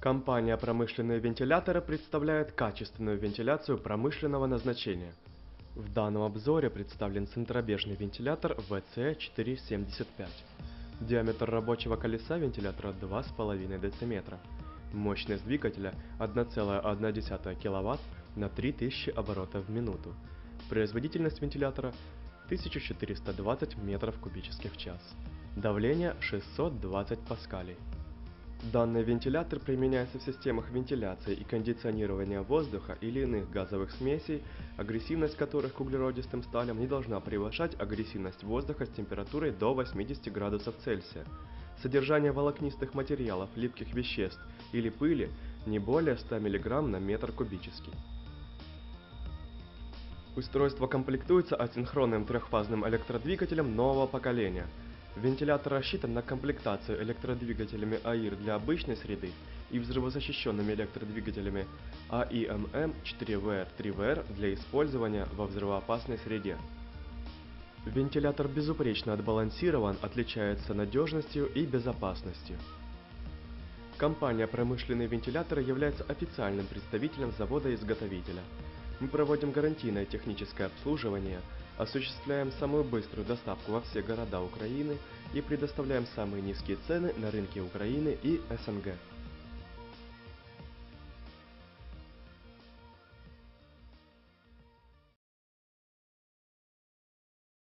Компания «Промышленные вентиляторы» представляет качественную вентиляцию промышленного назначения. В данном обзоре представлен центробежный вентилятор VC475. Диаметр рабочего колеса вентилятора 2,5 дм. Мощность двигателя 1,1 кВт на 3000 оборотов в минуту. Производительность вентилятора 1420 метров кубических в час. Давление 620 паскалей. Данный вентилятор применяется в системах вентиляции и кондиционирования воздуха или иных газовых смесей, агрессивность которых к углеродистым сталям не должна превышать агрессивность воздуха с температурой до 80 градусов Цельсия. Содержание волокнистых материалов, липких веществ или пыли не более 100 мг на метр кубический. Устройство комплектуется асинхронным трехфазным электродвигателем нового поколения – Вентилятор рассчитан на комплектацию электродвигателями АИР для обычной среды и взрывозащищенными электродвигателями AIMM 4VR-3VR для использования во взрывоопасной среде. Вентилятор безупречно отбалансирован, отличается надежностью и безопасностью. Компания «Промышленные вентиляторы» является официальным представителем завода-изготовителя. Мы проводим гарантийное техническое обслуживание, осуществляем самую быструю доставку во все города Украины и предоставляем самые низкие цены на рынке Украины и СНГ.